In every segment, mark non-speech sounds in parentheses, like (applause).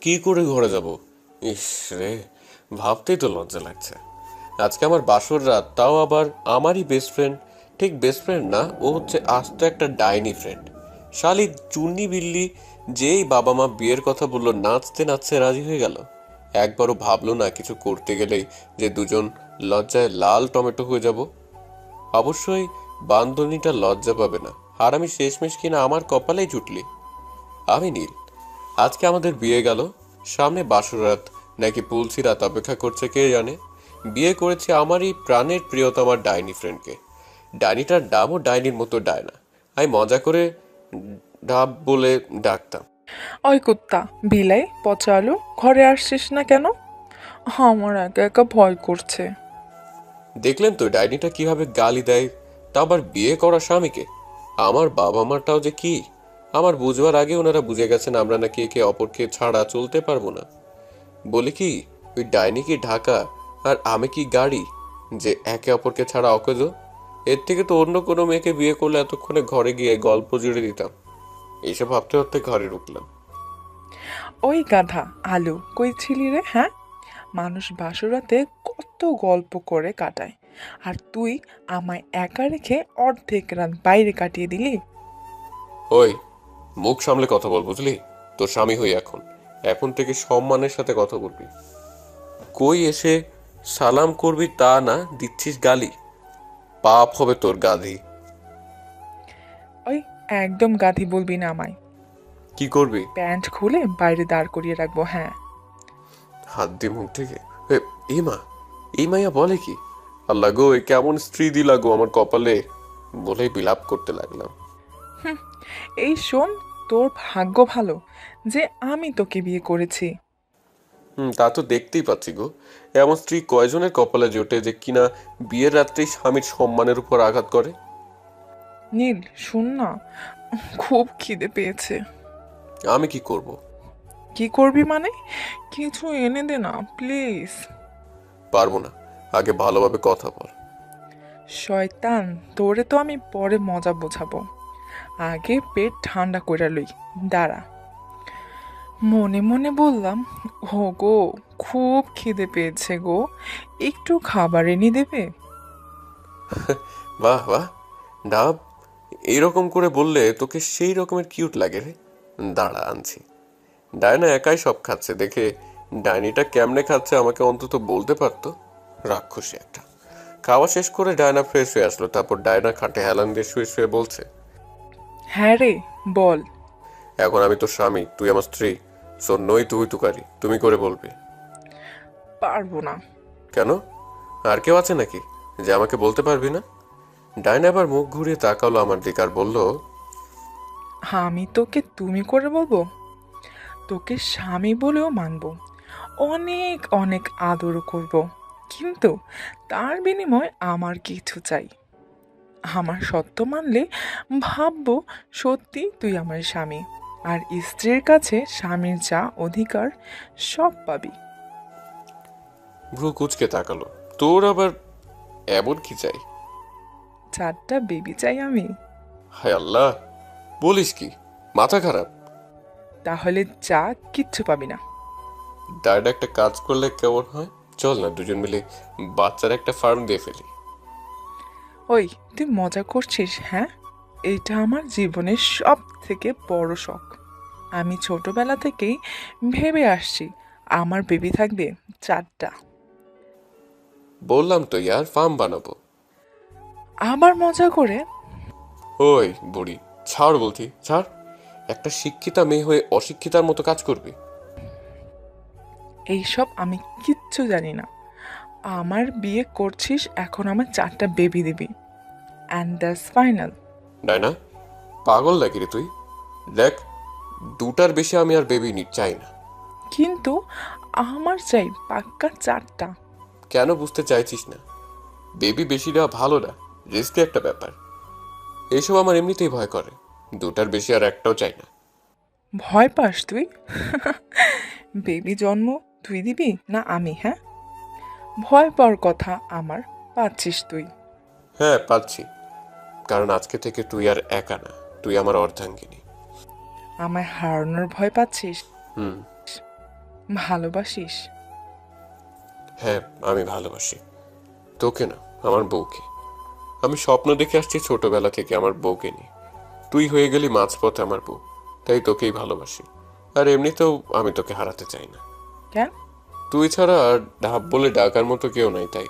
কি করে ঘরে যাব? ইস রে, ভাবতেই তো লজ্জা লাগছে। আজকে আমার বাসর রাত, তাও আবার আমারই বেস্ট ফ্রেন্ড ঠিক বেস্ট ফ্রেন্ড না, ও হচ্ছে আস্ত একটা ডাইনি ফ্রেন্ড শালি চুন্নি বিল্লি, যেই বাবা মা বিয়ের কথা বলল, নাচতে নাচতে রাজি হয়ে গেল। একবারও ভাবলো না কিছু করতে গেলেই যে দুজন লজ্জায় লাল টমেটো হয়ে যাব। অবশ্যই বান্ধনীটা লজ্জা পাবে না। আর আমি শেষমেশ কিনা আমার কপালেই জুটলি। আমি নীল। আজকে আমাদের বিয়ে গেল। সামনে বাসুরাত নাকি পুলসি রাত অপেক্ষা করছে কে জানে? বিয়ে করেছি আমারই প্রাণের প্রিয়তমার ডাইনি ফ্রেন্ডকে। ডাইনিটার ডাবও ডাইনির মতো ডায়না আমি মজা করে ডাব বলে ডাকতাম। ওই কুত্তা বিলাই পচা আলু ঘরে আসছিস না কেন? আমার একা একা ভয় করছে। দেখলেন তো ডাইনিটা কীভাবে গালি দেয়? তা আবার বিয়ে করা স্বামীকে? আমার বাবা মাটাও যে কি? আমার বুঝবার আগে ওনারা বুঝে গেছেন আমরা নাকি একে অপরকে ছাড়া চলতে পারব না। বলি কি ওই ডাইনি কি ঢাকা আর আমি কি গাড়ি যে একে অপরকে ছাড়া অকেজো? এর থেকে তো অন্য কোনো মেয়েকে বিয়ে করলে এতক্ষণে ঘরে গিয়ে গল্প জুড়ে দিতাম। এইসব ভাবতে ভাবতে ঘরে ঢুকলাম। ওই গাধা আলু কই ছিলি রে হ্যাঁ? মানুষ বাসুরাতে কত গল্প করে কাটায়। আর তুই আমায় একা রেখে অর্ধেক রাত বাইরে কাটিয়ে দিলি? ওই মুখ সামলে কথা বল বুঝলি? তোর স্বামী হই এখন। এখন থেকে সম্মানের সাথে কথা বলবি। কই এসে সালাম করবি তা না দিচ্ছিস গালি? পাপ হবে তোর গাধি। ওই একদম গাধি বলবি না আমায়। কি করবি? প্যান্ট খুলে বাইরে দাঁড় করিয়ে রাখব হ্যাঁ। হাত দিয়ে মুখ থেকে এ, এই মা এই মাইয়া বলে কি? আল্লাহ গো এ কেমন স্ত্রী দিলা গো আমার কপালে। বলেই বিলাপ করতে লাগলাম। এই শোন তোর ভাগ্য ভালো যে আমি তোকে বিয়ে করেছি। হুম তা তো দেখতেই পাচ্ছি গো। এমন স্ত্রী কয়জনের কপালে জোটে যে কিনা বিয়ের রাত্রেই স্বামীর সম্মানের উপর আঘাত করে? নীল শুন না খুব খিদে পেয়েছে। আমি কি করব। কি করবি মানে? কিছু এনে দে না প্লিজ। পারব না। আগে ভালোভাবে কথা বল। শয়তান তোরে তো আমি পরে মজা বোঝাবো। আগে পেট ঠান্ডা করে লই, দাঁড়া। মনে মনে বললাম ও গো খুব খিদে পেয়েছে গো, একটু খাবার এনে দেবে? (laughs) বাহ বাহ। ডাব এরকম করে বললে তোকে সেই রকমের কিউট লাগে রে। দাঁড়া, আনছি। ডায়না একাই সব খাচ্ছে, দেখে ডাইনিটা কেমনে খাচ্ছে আমাকে অন্তত বলতে পারতো? রাক্ষসী একটা। খাওয়া শেষ করে ডায়না ফ্রেশ হয়ে আসলো, তারপর ডায়না খাটে হেলান দিয়ে শুয়ে শুয়ে বলছে হ্যাঁ রে বল। এখন আমি তোর স্বামী তুই আমার স্ত্রী। সো নই তুই তুকারি তুমি করে বলবি। পারব না। কেন? আর কেউ আছে নাকি যে আমাকে বলতে পারবি না? ডায়না আবার মুখ ঘুরিয়ে তাকালো আমার দিকে আর বলল আমি তোকে তুমি করে বলব? তোকে স্বামী বলেও মানব। অনেক অনেক আদর করব। কিন্তু তার বিনিময় আমার কিছু চাই। আমার সত্য মানলে ভাববো সত্যি তুই আমার স্বামী। আর স্ত্রীর কাছে স্বামীর যা অধিকার সব পাবি। ভ্রু কুচকে তাকালো। তোর আবার এমন কি চাই? চারটা বেবি চাই আমি। হায় আল্লাহ বলিস কি? মাথা খারাপ। তাহলে যা কিচ্ছু পাবি না। ডায়েট একটা কাজ করলে কেমন হয়? চল না দুজন মিলে বাচ্চার একটা ফার্ম দিয়ে ফেলি। ওই তুই মজা করছিস হ্যাঁ? এটা আমার জীবনের সব থেকে বড় শখ। আমি ছোটবেলা থেকেই ভেবে আসছি আমার বেবি থাকবে চারটা। বললাম তো ইয়ার ফার্ম বানাবো। আবার মজা করে? ওই বুড়ি ছাড় বলছি ছাড়। একটা শিক্ষিতা মেয়ে হয়ে অশিক্ষিতার মতো কাজ করবি। এইসব আমি কিচ্ছু জানি না। আমার বিয়ে করছিস এখন আমার চারটা বেবি দিবি। অ্যান্ড দ্যাটস ফাইনাল ডায়না পাগল নাকি রে তুই? দেখ দুটার বেশি আমি আর বেবি নি চাই না। কিন্তু আমার চাই পাক্কা চারটা। কেন বুঝতে চাইছিস না? বেবি বেশি দেওয়া ভালো না রিস্কি একটা ব্যাপার। এইসব আমার এমনিতেই ভয় করে দুটার বেশি আর একটাও চাই না। ভয় পাস তুই? (laughs) বেবি জন্ম তুই দিবি না আমি হ্যাঁ? ভয় পাওয়ার কথা আমার পাচ্ছিস তুই। হ্যাঁ পাচ্ছি। কারণ আজকে থেকে তুই আর একা না তুই আমার অর্ধাঙ্গিনী। আমায় হারানোর ভয় পাচ্ছিস? হুম। ভালোবাসিস? হ্যাঁ আমি ভালোবাসি। তোকে না আমার বউকে। আমি স্বপ্ন দেখে আসছি ছোটবেলা থেকে আমার বউকে নিয়ে। তুই হয়ে গেলি মাঝপথে আমার বউ তাই তোকেই ভালোবাসি। আর এমনিতেও আমি তোকে হারাতে চাই না। কেন? তুই ছাড়া আর ঢাপ বলে ডাকার মতো কেউ নাই তাই।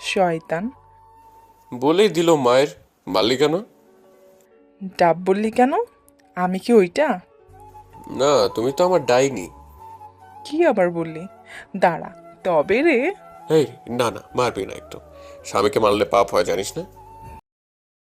শয়তান। বলেই দিল মায়ের মাল্লি কেন ডাব বললি কেন? আমি কি ওইটা? না তুমি তো আমার ডাইনি। কি আবার বললি? দাঁড়া তবে রে। এই না না মারবি না একটু। স্বামীকে মারলে পাপ হয় জানিস না?